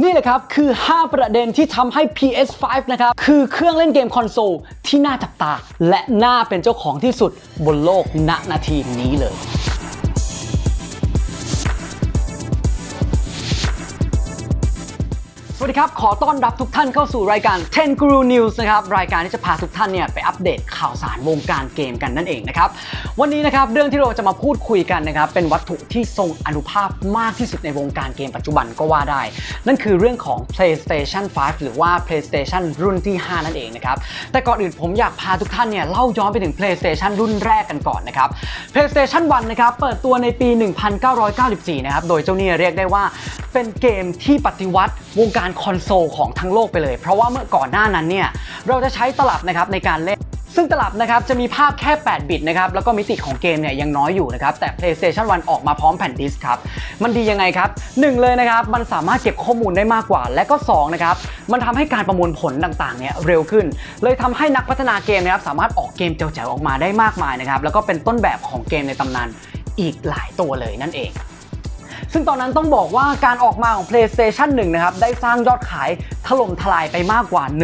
นี่แหละครับ คือ 5 ประเด็นที่ทำให้ PS5 นะครับ คือเครื่องเล่นเกมคอนโซลที่น่าจับตา และน่าเป็นเจ้าของที่สุดบนโลกณนาทีนี้เลย วัสดีครับ ขอต้อนรับทุกท่านเข้าสู่รายการ10 Guru News นะครับ รายการที่จะพาทุกท่านเนี่ยไปอัปเดตข่าวสารวงการเกมกันนั่นเองนะครับ วันนี้นะครับเรื่องที่เราจะมาพูดคุยกันนะครับ เป็นวัตถุที่ทรงอนุภาพมากที่สุดในวงการเกมปัจจุบันก็ว่าได้ นั่นคือเรื่องของ PlayStation 5 หรือว่า PlayStation รุ่นที่ 5 นั่นเองนะครับ แต่ก่อนอื่นผมอยากพาทุกท่านเนี่ยเล่าย้อนไปถึง PlayStation รุ่นแรกกันก่อนนะครับ PlayStation 1 นะครับ เปิดตัวในปี 1994 นะครับ โดยเจ้าเนี่ยเรียกได้ว่า เป็นเกมที่ปฏิวัติวงการคอนโซลของทั้งโลกไปเลย เพราะว่าเมื่อก่อนหน้านั้นเนี่ยเราจะใช้ตลับนะครับในการเล่นซึ่งตลับนะครับจะมีภาพแค่ 8 บิตนะครับแล้วก็มิติของเกมเนี่ยยังน้อยอยู่นะครับแต่ PlayStation 1 ออกมาพร้อมแผ่นดิสครับมันดียังไงครับ 1 เลยนะครับมันสามารถเก็บข้อมูลได้มากกว่า และก็2นะครับมันทำให้การประมวลผลต่างๆเนี่ยเร็วขึ้น เลยทำให้นักพัฒนาเกมนะครับสามารถออกเกมเจ๋วๆออกมาได้มากมายนะครับแล้วก็เป็นต้นแบบของเกมในตำนานอีกหลายตัวเลยนั่นเอง ซึ่งตอนนั้นต้องบอกว่าการออกมาของ PlayStation 1 นะครับ ได้สร้างยอดขายถล่มทลายไปมากกว่า 100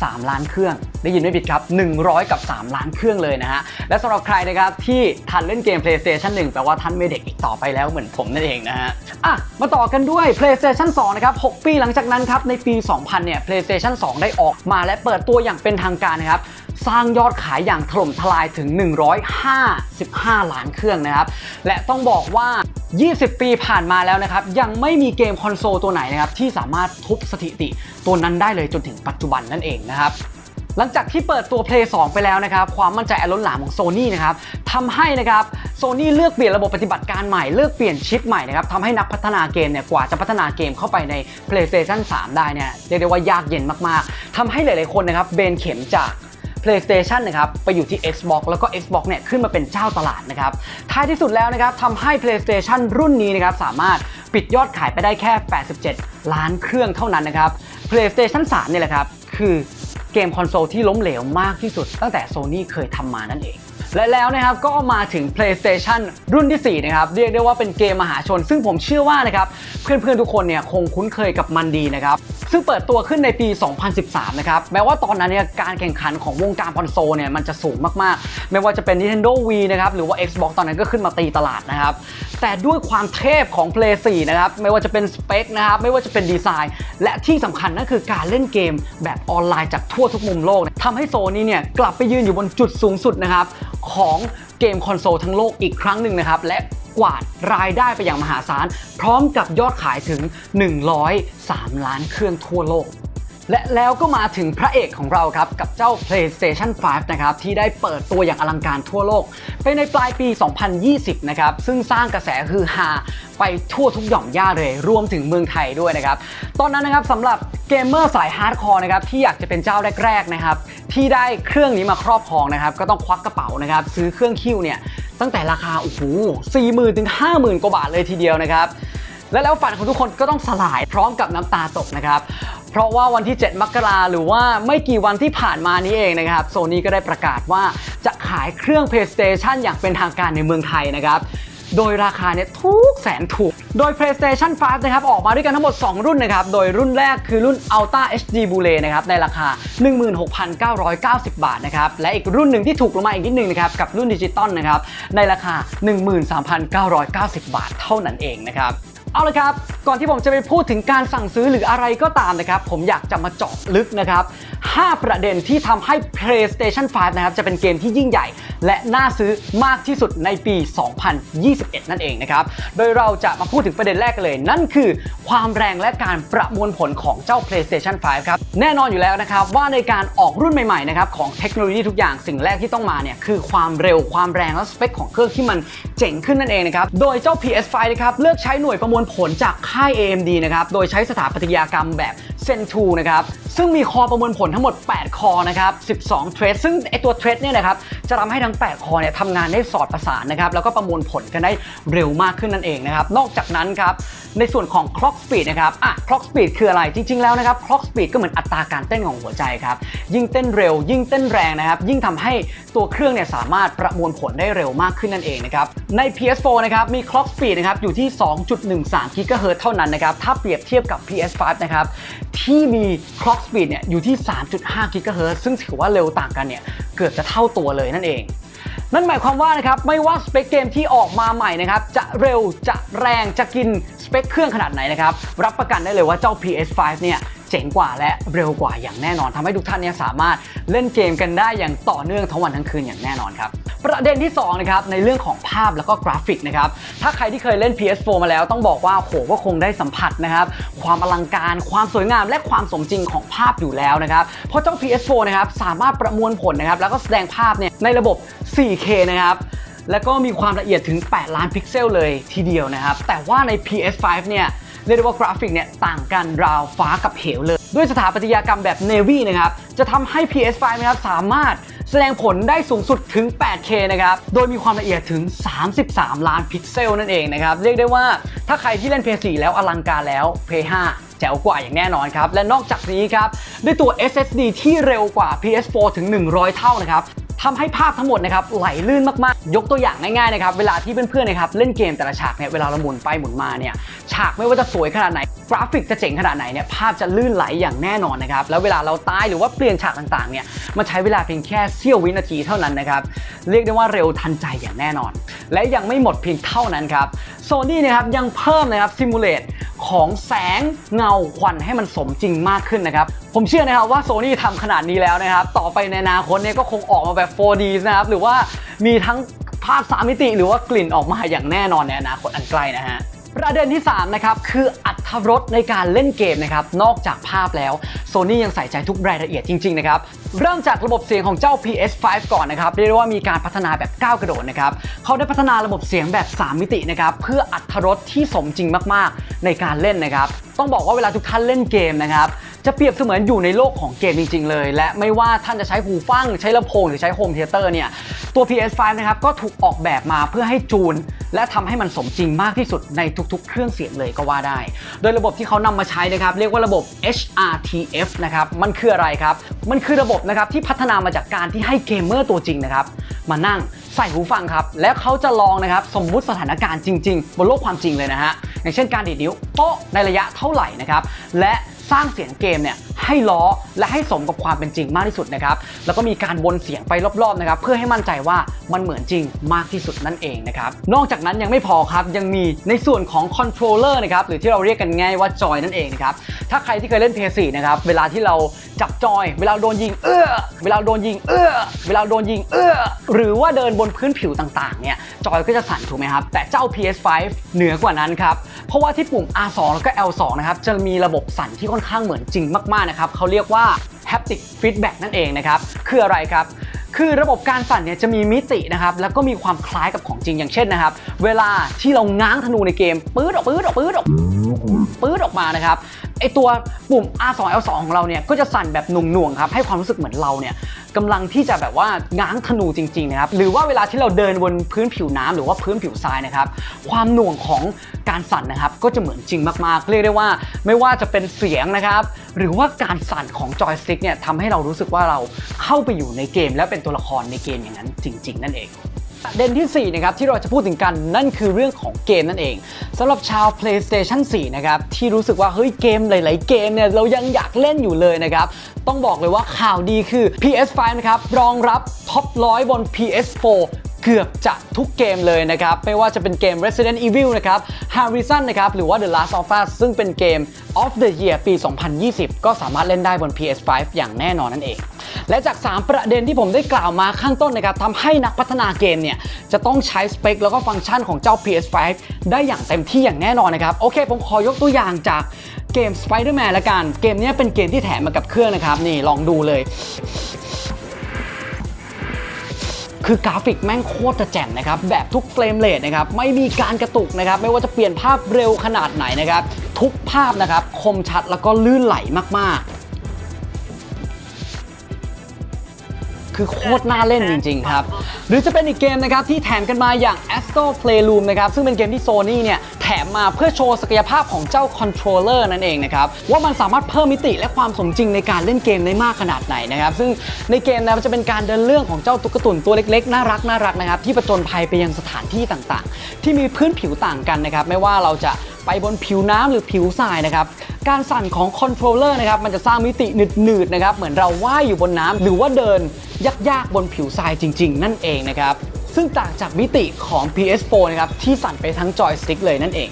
3 ล้านเครื่อง ได้ยินไม่ผิดครับ 100 กับ 3 ล้านเครื่องเลยนะฮะ และสำหรับใครนะครับที่ทันเล่นเกม PlayStation 1 แปลว่าท่านไม่เด็กอีกต่อไปแล้วเหมือนผมนั่นเองนะฮะ อะ มาต่อกันด้วย PlayStation 2 นะครับ 6 ปีหลังจากนั้นครับ ในปี 2000 เนี่ย PlayStation 2 ได้ออกมาและเปิดตัวอย่างเป็นทางการนะครับสร้างยอดขายอย่างถล่มทลายถึง 155 ล้านเครื่องนะครับ และต้องบอกว่า 20 ปีผ่านมาแล้วนะครับ ยังไม่มีเกมคอนโซลตัวไหนนะครับ ที่สามารถทุบสถิติตัวนั้นได้เลยจนถึงปัจจุบันนั่นเองนะครับหลังจากที่เปิดตัว Play 2 ไปแล้วนะครับ ความมั่นใจอล้นหลามของ Sony นะครับทำให้นะครับ Sony เลือกเปลี่ยนระบบปฏิบัติการใหม่ เลือกเปลี่ยนชิปใหม่นะครับทำให้นักพัฒนาเกมเนี่ยกว่าจะพัฒนาเกมเข้าไปใน PlayStation 3 ได้เนี่ยเรียกได้ว่ายากเย็นมากๆทำให้หลายๆคนนะครับเบนเข็มจาก PlayStation นะครับไปอยู่ที่ Xbox แล้วก็ Xbox เนี่ยขึ้นมาเป็นเจ้าตลาดนะครับท้ายที่สุดแล้วนะครับทำให้ PlayStation รุ่นนี้นะครับสามารถปิดยอดขายไปได้แค่ 87 ล้านเครื่องเท่านั้นนะครับ PlayStation 3เนี่ยแหละครับคือเกมคอนโซลที่ล้มเหลวมากที่สุด ตั้งแต่ Sony เคยทำมานั่นเองและแล้วนะครับก็มาถึง PlayStation รุ่นที่ 4 นะครับ เรียกได้ว่าเป็นเกมมหาชน ซึ่งผมเชื่อว่านะครับ เพื่อนๆ ทุกคนเนี่ยคงคุ้นเคยกับมันดีนะครับ ซึ่งเปิดตัวขึ้นในปี 2013 นะครับ แม้ว่าตอนนั้นเนี่ยการแข่งขันของวงการคอนโซลเนี่ยมันจะสูงมากๆ ไม่ว่าจะเป็น Nintendo Wii นะครับ หรือว่า Xbox ตอนนั้นก็ขึ้นมาตีตลาดนะครับ แต่ด้วยความเทพของ Play 4 นะครับ ไม่ว่าจะเป็นสเปคนะครับ ไม่ว่าจะเป็นดีไซน์ และที่สำคัญนั่นคือการเล่นเกมแบบออนไลน์จากทั่วทุกมุมโลกทำให้โซนี่เนี่ยกลับไปยืนอยู่บนจุดสูงสุดนะครับของเกมคอนโซลทั้งโลกอีกครั้งหนึ่งนะครับและ กวาดรายได้ไปอย่างมหาศาล พร้อมกับยอดขายถึง 103 ล้านเครื่องทั่วโลกและแล้วก็มาถึงพระเอกของเราครับ กับเจ้า PlayStation 5 นะครับ ที่ได้เปิดตัวอย่างอลังการทั่วโลก ไปในปลายปี 2020 นะครับ ซึ่งสร้างกระแสฮือฮาไปทั่วทุกหย่อมย่าเลย รวมถึงเมืองไทยด้วยนะครับ ตอนนั้นนะครับสำหรับเกมเมอร์สายฮาร์ดคอร์นะครับ ที่อยากจะเป็นเจ้าแรก ๆ นะครับ ที่ได้เครื่องนี้มาครอบครองนะครับ ก็ต้องควักกระเป๋านะครับ ซื้อเครื่องคิวเนี่ย ตั้งแต่ราคาโอ้โหสี่หมื่นถึงห้าหมื่นกว่าบาทเลยทีเดียวนะครับและแล้วฝันของทุกคนก็ต้องสลายพร้อมกับน้ำตาตกนะครับ เพราะว่าวันที่ 7 มกราหรือว่าไม่กี่วันที่ผ่านมานี้เองนะครับโซนี่ก็ได้ประกาศว่าจะขายเครื่อง PlayStation อย่างเป็นทางการในเมืองไทยนะครับ โดยราคาเนี่ยทุกแสนถูก โดย PlayStation 5 นะครับ ออกมาด้วยกันทั้งหมด 2 รุ่นนะครับ โดยรุ่นแรกคือรุ่น Ultra HD Blu-ray นะครับ ในราคา 16,990 บาทนะครับ และอีกรุ่นหนึ่งที่ถูกลงมาอีกนิดนึงนะครับ กับรุ่นดิจิตอลนะครับ ในราคา 13,990 บาทเท่านั้นเองนะครับเอาละครับ ก่อนที่ผมจะไปพูดถึงการสั่งซื้อหรืออะไรก็ตามนะครับ ผมอยากจะมาเจาะลึกนะครับ5 ประเด็นที่ทำให้ PlayStation 5 นะครับ จะเป็นเกมที่ยิ่งใหญ่ และน่าซื้อมากที่สุดในปี 2021 นั่นเองนะครับ โดยเราจะมาพูดถึงประเด็นแรกกันเลย นั่นคือความแรงและการประมวลผลของเจ้า PlayStation 5 ครับ แน่นอนอยู่แล้วนะครับ ว่าในการออกรุ่นใหม่ๆ นะครับของเทคโนโลยีทุกอย่างสิ่งแรกที่ต้องมาเนี่ยคือความเร็วความแรงและสเปคของเครื่องที่มันเจ๋งขึ้นนั่นเองนะครับ โดยเจ้า PS5 นะครับเลือกใช้หน่วยประมวลผลจากค่าย AMD นะครับ โดยใช้สถาปัตยกรรมแบบ Zen 2นะครับ ซึ่งมีคอประมวลผลทั้งหมด 8 คอนะครับ 12 เทรดซึ่งไอตัวเทรดเนี่ยนะครับจะทำให้ทั้ง 8 คอเนี่ยทำงานได้สอดประสานนะครับแล้วก็ประมวลผลกันได้เร็วมากขึ้นนั่นเองนะครับนอกจากนั้นครับในส่วนของ clock speed นะครับอะ clock speed คืออะไรจริง ๆแล้วนะครับ clock speed ก็เหมือนอัตราการเต้นของหัวใจครับยิ่งเต้นเร็ว ยิ่งเต้นแรงนะครับยิ่งทำให้ตัวเครื่องเนี่ยสามารถประมวลผลได้เร็วมากขึ้นนั่นเองนะครับใน PS4 นะครับมี clock speed นะครับอยู่ที่ 2.13 GHz เท่านั้นนะครับถ้าเปรียบเทียบกับ PS5 นะครับที่มี clock speed เนี่ยอยู่ที่ 3.5 GHz ซึ่งถือว่าเร็วต่างกันเนี่ยเกือบจะเท่าตัวเลยนั่นเอง นั่นหมายความว่านะครับไม่ว่าสเปคเกมที่ออกมาใหม่นะครับจะเร็วจะแรงจะกินสเปคเครื่องขนาดไหนนะครับรับประกันได้เลยว่าเจ้า PS5 เนี่ย จ๋งกว่าและเร็วกว่าอย่างแน่นอนทำให้ทุกท่านเนี่ยสามารถเล่นเกมกันได้อย่างต่อเนื่องทั้งวันทั้งคืนอย่างแน่นอนครับประเด็นที่2นะครับในเรื่องของภาพแล้วก็กราฟิกนะครับถ้าใครที่เคยเล่น PS4 มาแล้วต้องบอกว่าโหก็คงได้สัมผัสนะครับความอลังการความสวยงามและความสมจริงของภาพอยู่แล้วนะครับเพราะเจ้า PS4 นะครับสามารถประมวลผลนะครับแล้วก็แสดงภาพเนี่ยในระบบ 4K นะครับแล้วก็มีความละเอียดถึง 8 ล้านพิกเซลเลยทีเดียวนะครับแต่ว่าใน PS5 เนี่ย เรียกได้ว่ากราฟิกเนี่ยต่างกันราวฟ้ากับเหวเลย ด้วยสถาปัตยกรรมแบบ Navy นะครับจะทำให้ PS5 นะครับสามารถแสดงผลได้สูงสุดถึง 8K นะครับ โดยมีความละเอียดถึง 33 ล้านพิกเซลนั่นเองนะครับ เรียกได้ว่าถ้าใครที่เล่น PS4 แล้วอลังการแล้ว PS5 แจ๋วกว่าอย่างแน่นอนครับ และนอกจากนี้ครับ ด้วยตัว SSD ที่เร็วกว่า PS4 ถึง 100 เท่านะครับ ทำให้ภาพทั้งหมดนะครับไหลลื่นมากๆ ยกตัวอย่างง่ายๆนะครับเวลาที่เพื่อนๆนะครับเล่นเกมแต่ละฉากเนี่ยเวลาเราหมุนไปหมุนมาเนี่ยฉากไม่ว่าจะสวยขนาดไหน กราฟิกจะเจ๋งขนาดไหนเนี่ยภาพจะลื่นไหลอย่างแน่นอนนะครับแล้วเวลาเราตายหรือว่าเปลี่ยนฉากต่างๆเนี่ยมันใช้เวลาเพียงแค่เสี้ยววินาทีเท่านั้นนะครับเรียกได้ว่าเร็วทันใจอย่างแน่นอน และยังไม่หมดเพียงเท่านั้นครับโซนี่นะครับยังเพิ่มนะครับซิมูเลตของแสงเงาควันให้มันสมจริงมากขึ้นนะครับผมเชื่อนะครับว่าโซนี่ทำขนาดนี้แล้วนะครับต่อไปในอนาคตเนี่ยก็คงออกมาแบบ 4D นะครับหรือว่ามีทั้งภาพ3มิติหรือว่ากลิ่นออกมาอย่างแน่นอนในอนาคตอันใกล้นะฮะ ประเด็นที่ 3 นะครับ คืออัตรสในการเล่นเกมนะครับ นอกจากภาพแล้ว Sony ยังใส่ใจทุกรายละเอียดจริง ๆ นะครับ เริ่มจากระบบเสียงของเจ้า PS5 ก่อนนะครับ เรียกได้ว่ามีการพัฒนาแบบก้าวกระโดดนะครับ เขาได้พัฒนาระบบเสียงแบบ 3 มิตินะครับ เพื่ออัตรสที่สมจริงมากๆ ในการเล่นนะครับ ต้องบอกว่าเวลาทุกท่านเล่นเกมนะครับ จะเปรียบเสมือนอยู่ในโลกของเกมจริง ๆ เลย และไม่ว่าท่านจะใช้หูฟัง ใช้ลำโพงหรือใช้โฮมเทเตอร์เนี่ยตัว PS5 นะครับก็ถูกออกแบบมาเพื่อให้จูน และทำให้มันสมจริงมากที่สุดในทุกๆ เครื่องเสียงเลยก็ว่าได้ โดยระบบที่เขานำมาใช้นะครับเรียกว่าระบบ HRTF นะครับมันคืออะไรครับ มันคือระบบนะครับที่พัฒนามาจากการที่ให้เกมเมอร์ตัวจริงนะครับมานั่งใส่หูฟังครับแล้วเขาจะลองนะครับสมมุติสถานการณ์จริง ๆ บนโลกความจริงเลยนะฮะอย่างเช่นการดีดนิ้วโป๊ะในระยะเท่าไหร่นะครับและ สร้างเสียงเกมเนี่ย ให้ล้อและให้สมกับความเป็นจริงมากที่สุดนะครับ แล้วก็มีการวนเสียงไปรอบๆนะครับ เพื่อให้มั่นใจว่ามันเหมือนจริงมากที่สุดนั่นเองนะครับ นอกจากนั้นยังไม่พอครับ ยังมีในส่วนของคอนโทรลเลอร์นะครับ หรือที่เราเรียกกันง่ายว่าจอยนั่นเองนะครับ ถ้าใครที่เคยเล่น PS4 นะครับ เวลาที่เราจับจอย เวลาโดนยิงเอื้อ เวลาโดนยิงเอื้อ เวลาโดนยิงเอื้อ หรือว่าเดินบนพื้นผิวต่างๆ เนี่ย จอยก็จะสั่นถูกไหมครับ แต่เจ้า PS5 เหนือกว่านั้นครับ เพราะว่าที่ปุ่ม R2 แล้วก็ L2 นะครับ จะมีระบบสั่นที่ค่อนข้างเหมือนจริงมากๆนะครับเขาเรียกว่า haptic feedback นั่นเองนะครับคืออะไรครับคือระบบการสั่นเนี่ยจะมีมิตินะครับแล้วก็มีความคล้ายกับของจริงอย่างเช่นนะครับ เวลาที่เราง้างธนูในเกมปื๊ดออกปื๊ดออกปื๊ดออกปื๊ดออกมานะครับไอตัวปุ่ม R2 L2 ของเราเนี่ยก็จะสั่นแบบหน่วงๆครับให้ความรู้สึกเหมือนเราเนี่ย กำลังที่จะแบบว่าง้างธนูจริงๆนะครับหรือว่าเวลาที่เราเดินบนพื้นผิวน้ำหรือว่าพื้นผิวทรายนะครับความหน่วงของการสั่นนะครับก็จะเหมือนจริงมากๆ เรียกได้ว่าไม่ว่าจะเป็นเสียงนะครับหรือว่าการสั่นของจอยสติ๊กเนี่ยทำให้เรารู้สึกว่าเราเข้าไปอยู่ในเกม และเป็นตัวละครในเกมอย่างนั้นจริง ๆ นั่นเอง ประเด็นที่ 4 นะครับ ที่เราจะพูดถึงกันนั่นคือเรื่องของเกมนั่นเองสำหรับชาว PlayStation 4 นะครับ ที่รู้สึกว่า เฮ้ยเกมหลาย ๆ เกมเนี่ย เรายังอยากเล่นอยู่เลยนะครับ ต้องบอกเลยว่าข่าวดีคือ PS5 นะครับ รองรับท็อปร้อยบน PS4 กือบจะทุกเกมเลยนะครับ ไม่ว่าจะเป็นเกม Resident Evil นะครับ Horizon นะครับ หรือว่า The Last of Us ซึ่งเป็นเกม of the Year ปี 2020 ก็สามารถเล่นได้บน PS5 อย่างแน่นอนนั่นเอง และจาก 3 ประเด็นที่ผมได้กล่าวมาข้างต้นนะครับทำให้นักพัฒนาเกมเนี่ย จะต้องใช้สเปคแล้วก็ฟังก์ชันของเจ้า PS5 ได้อย่างเต็มที่อย่างแน่นอนนะครับ โอเค ผมขอยกตัวอย่างจากเกม Spider-Man ละกัน เกมนี้เป็นเกมที่แถมมากับเครื่องนะครับ นี่ลองดูเลย คือกราฟิกแม่งโคตรจะแจ่มนะครับแบบทุกเฟรมเรทนะครับไม่มีการกระตุกนะครับไม่ว่าจะเปลี่ยนภาพเร็วขนาดไหนนะครับทุกภาพนะครับคมชัดแล้วก็ลื่นไหลมากๆ คือโคตรน่าเล่นจริง ๆ ครับ หรือจะเป็นอีกเกมนะครับที่แถมกันมาอย่าง Astro Playroom นะครับซึ่งเป็นเกมที่ Sony เนี่ยแถมมาเพื่อโชว์ศักยภาพของเจ้าคอนโทรลเลอร์นั่นเองนะครับว่ามันสามารถเพิ่มมิติและความสมจริงในการเล่นเกมได้มากขนาดไหนนะครับซึ่งในเกมนะมันจะเป็นการเดินเรื่องของเจ้าตุ๊กตุนตัวเล็กๆ น่ารักน่ารักนะครับที่ประจนภัยไปยังสถานที่ต่างๆ ที่มีพื้นผิวต่างกันนะครับไม่ว่าเราจะ ไปบนผิวน้ำหรือผิวทรายนะครับ การสั่นของคอนโทรลเลอร์นะครับมันจะสร้างมิติหนืดๆนะครับเหมือนเราว่ายอยู่บนน้ำหรือว่าเดินยากๆบนผิวทรายจริง ๆ นั่นเองนะครับซึ่งต่างจากมิติของ PS4 นะครับที่สั่นไปทั้งจอยสติ๊กเลยนั่นเอง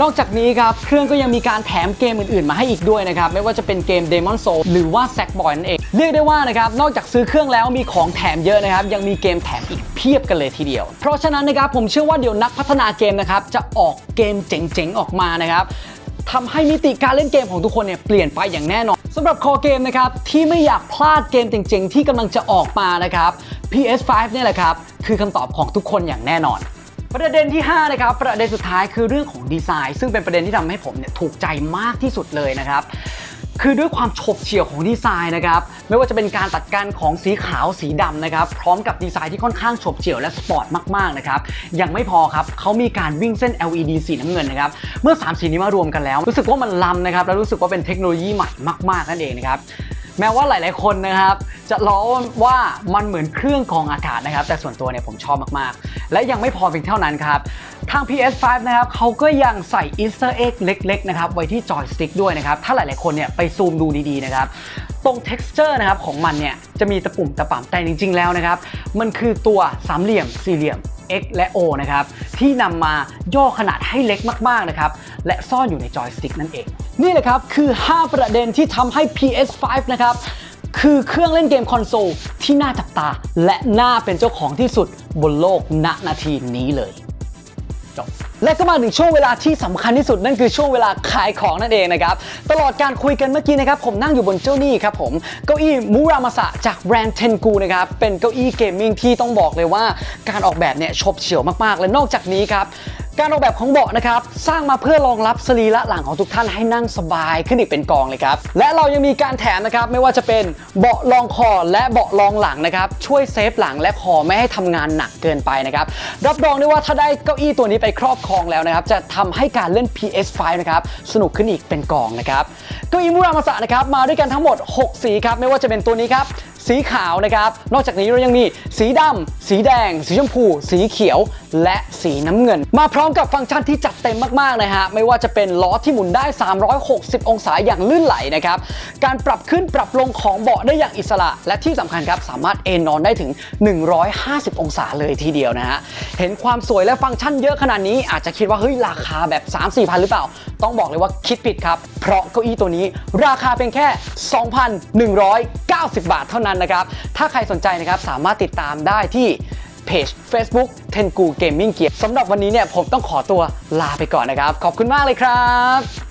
นอกจากนี้ครับเครื่องก็ยังมีการแถมเกมอื่นๆ มาให้อีกด้วยนะครับไม่ว่าจะเป็นเกม Demon Soul หรือว่า Sackboy นั่นเอง เรียกได้ว่านะครับนอกจากซื้อเครื่องแล้วมีของแถมเยอะนะครับ ยังมีเกมแถมอีกเพียบกันเลยทีเดียว เพราะฉะนั้นนะครับผมเชื่อว่าเดี๋ยวนักพัฒนาเกมนะครับจะออกเกมเจ๋งๆออกมานะครับทำให้มิติการเล่นเกมของทุกคนเนี่ยเปลี่ยนไปอย่างแน่นอนสำหรับคอเกมนะครับที่ไม่อยากพลาดเกมเจ๋งๆ ที่กำลังจะออกมานะครับ PS5 เนี่ยแหละครับคือคำตอบของทุกคนอย่างแน่นอน ประเด็นที่ 5 นะครับ ประเด็นสุดท้ายคือเรื่องของดีไซน์ ซึ่งเป็นประเด็นที่ทำให้ผมเนี่ยถูกใจมากที่สุดเลยนะครับ คือด้วยความฉบเฉี่ยวของดีไซน์นะครับไม่ว่าจะเป็นการตัดกันของสีขาวสีดำนะครับพร้อมกับดีไซน์ที่ค่อนข้างฉบเฉี่ยวและสปอร์ตมากๆนะครับยังไม่พอครับเขามีการวิ่งเส้น LED สีน้ำเงินนะครับเมื่อ 3 สีนี้มารวมกันแล้ว รู้สึกว่ามันล้ำนะครับและรู้สึกว่าเป็นเทคโนโลยีใหม่มาก ๆ นั่นเองนะครับแม้ว่าหลาย ๆ คนนะครับ จะล้อว่ามันเหมือนเครื่องกรองอากาศนะครับ แต่ส่วนตัวเนี่ยผมชอบมากๆ และยังไม่พอเพียงเท่านั้นครับ ทาง PS5 นะครับเขาก็ยังใส่ Easter egg เล็กๆนะครับไว้ที่จอยสติ๊กด้วยนะครับ ถ้าหลายๆคนเนี่ยไปซูมดูดีๆนะครับ ตรง texture นะครับของมันเนี่ยจะมีตะปุ่มตะป่ำแต่จริง ๆ แล้วนะครับ มันคือตัวสามเหลี่ยมสี่เหลี่ยม X และ O นะครับ ที่นำมาย่อขนาดให้เล็กมากๆนะครับ และซ่อนอยู่ในจอยสติ๊กนั่นเอง นี่แหละครับ คือ 5 ประเด็นที่ทำให้ PS5 นะครับ คือเครื่องเล่นเกมคอนโซลที่น่าจับตา และน่าเป็นเจ้าของที่สุดบนโลกณนาทีนี้เลยจบและก็มาถึงช่วงเวลาที่สำคัญที่สุดนั่นคือช่วงเวลาขายของนั่นเองนะครับ ตลอดการคุยกันเมื่อกี้นะครับ ผมนั่งอยู่บนเจ้านี่ครับผม เก้าอี้มูรามาสะจากแบรนด์เทนกูนะครับ เป็นเก้าอี้เกมมิ่งที่ต้องบอกเลยว่าการออกแบบเนี่ยฉบเฉี่ยวมากๆ และนอกจากนี้ครับ การออกแบบของเบาะนะครับ สร้างมาเพื่อรองรับสรีระหลังของทุกท่านให้นั่งสบายขึ้นอีกเป็นกองเลยครับ และเรายังมีการแถมนะครับไม่ว่าจะเป็นเบาะรองคอและเบาะรองหลังนะครับช่วยเซฟหลังและคอไม่ให้ทำงานหนักเกินไปนะครับรับรองได้ว่าถ้าได้เก้าอี้ตัวนี้ไปครอบครองแล้วนะครับจะทำให้การเล่น PS5 นะครับสนุกขึ้นอีกเป็นกองนะครับเก้าอี้มูรามาสะนะครับมาด้วยกันทั้งหมด 6 สีครับไม่ว่าจะเป็นตัวนี้ครับสีขาวนะครับ นอกจากนี้เรายังมีสีดำสีแดง สีชมพู สีเขียว และสีน้ำเงิน มาพร้อมกับฟังก์ชันที่จัดเต็มมากๆนะฮะไม่ว่าจะเป็นล้อที่หมุนได้ 360 องศาอย่างลื่นไหลนะครับการปรับขึ้นปรับลงของเบาะได้อย่างอิสระ และที่สำคัญครับสามารถเอนนอนได้ถึง 150 องศาเลยทีเดียวนะฮะเห็นความสวยและฟังก์ชันเยอะขนาดนี้อาจจะคิดว่าเฮ้ยราคาแบบ 3-4พันหรือเปล่า ต้องบอกเลยว่าคิดผิดครับ เพราะเก้าอี้ตัวนี้ราคาเพียงแค่ 2,190 บาทเท่านั้นนะครับถ้าใครสนใจนะครับสามารถติดตามได้ที่ เพจ Facebook t e n g u Gaming Gear สำหรับวันนี้เนี่ยผมต้องขอตัวลาไปก่อนนะครับ ขอบคุณมากเลยครับ